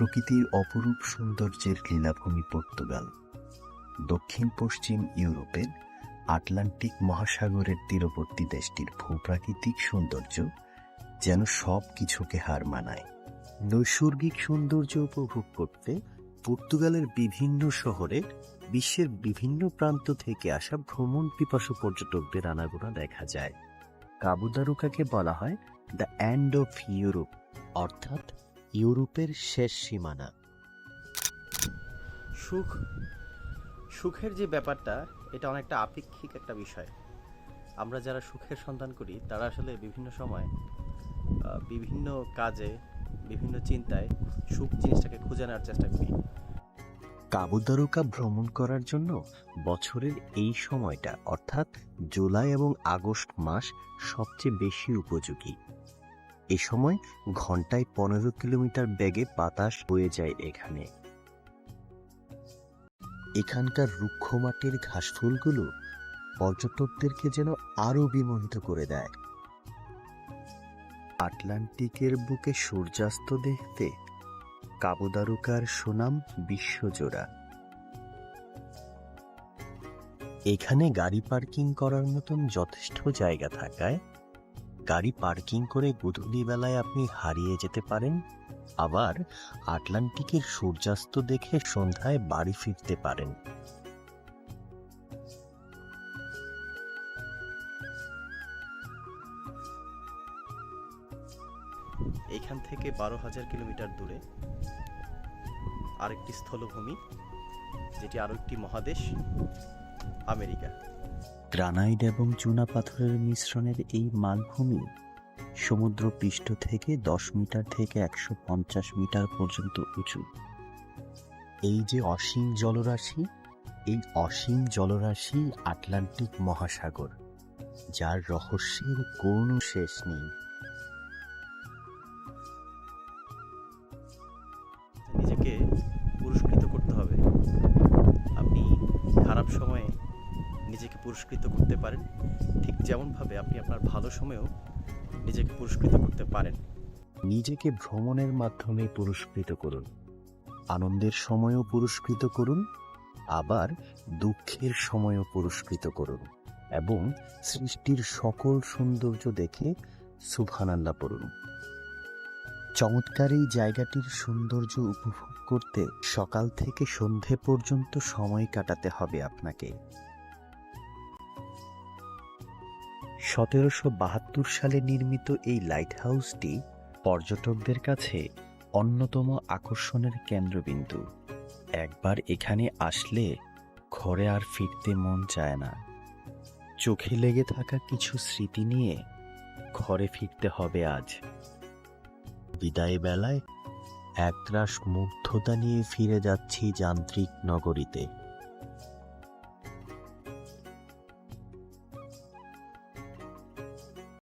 প্রকৃতির অপরূপ সৌন্দর্যের লীলাভূমি পর্তুগাল। দক্ষিণ পশ্চিম ইউরোপের আটলান্টিক মহাসাগরের তীরবর্তী দেশটির ভূপ্রাকৃতিক সৌন্দর্য যেন সব কিছুকে হার মানায়। নৈসর্গিক সৌন্দর্য উপভোগ করতে পর্তুগালের বিভিন্ন শহরে বিশ্বের বিভিন্ন প্রান্ত থেকে আসা ভ্রমণ পিপাসু পর্যটকদের আনাগোনা দেখা যায়। কাবুদারুকাকে বলা হয় দ্য অ্যান্ড অফ ইউরোপ অর্থাৎ ইউরোপের শেষ সীমানা। সুখ সুখের যে ব্যাপারটা এটা অনেকটা আপেক্ষিক একটা বিষয়। আমরা যারা সুখের সন্ধান করি তারা আসলে বিভিন্ন সময় বিভিন্ন কাজে বিভিন্ন চিন্তায় সুখ জিনিসটাকে খুঁজে নেওয়ার চেষ্টা করি। কাবুদারুকা ভ্রমণ করার জন্য বছরের এই সময়টা অর্থাৎ জুলাই এবং আগস্ট মাস সবচেয়ে বেশি উপযোগী। এ সময় ঘন্টায় পনেরো কিলোমিটার বেগে বাতাস বয়ে যায় এখানে। এখানকার রুক্ষ মাটির ঘাসফুলগুলো পর্যটকদেরকে যেন আরও বিমোহিত করে দেয়। আটলান্টিকের বুকে সূর্যাস্ত দেখতে কাবুদারুকার সুনাম বিশ্বজোড়া। এখানে গাড়ি পার্কিং করার মতন যথেষ্ট জায়গা থাকায় গাড়ি পার্কিং করে গধূলি বেলায় আপনি হারিয়ে যেতে পারেন। আবার আটলান্টিকের সূর্যাস্ত দেখে সন্ধ্যায় বাড়ি ফিরতে পারেন। এখান থেকে বারো হাজার কিলোমিটার দূরে আরেকটি স্থলভূমি, যেটি আরও একটি মহাদেশ। আমেরিকা। গ্রানাইট এবং চুনা পাথরের মিশ্রণের এই মালভূমি সমুদ্র পৃষ্ঠ থেকে দশ মিটার থেকে একশো পঞ্চাশ মিটার পর্যন্ত উঁচু। এই যে অসীম জলরাশি এই অসীম জলরাশি আটলান্টিক মহাসাগর যার রহস্যের কোনো শেষ নেই। নিজেকে পুরস্কৃত করতে হবে। সময়ে নিজেকে পুরস্কৃত করতে পারেন। ঠিক যেমনভাবে আপনি আপনার ভালো সময়েও নিজেকে পুরস্কৃত করতে পারেন। নিজেকে ভ্রমণের মাধ্যমে পুরস্কৃত করুন। আনন্দের সময়ও পুরস্কৃত করুন, আবার দুঃখের সময়ও পুরস্কৃত করুন এবং সৃষ্টির সকল সৌন্দর্য দেখে সুবহানাল্লাহ পড়ুন। চমৎকার এই জায়গাটির সৌন্দর্য উপভোগ করতে সকাল থেকে সন্ধে পর্যন্ত সময় কাটাতে হবে আপনাকে। সতেরোশো বাহাত্তর সালে নির্মিত এই লাইট হাউসটি পর্যটকদের কাছে অন্যতম আকর্ষণের কেন্দ্রবিন্দু। একবার এখানে আসলে ঘরে আর ফিরতে মন চায় না। চোখে লেগে থাকা কিছু স্মৃতি নিয়ে ঘরে ফিরতে হবে আজ। বিদায় বেলায় একরাশ মুগ্ধতা নিয়ে ফিরে যাচ্ছি যান্ত্রিক নগরীতে।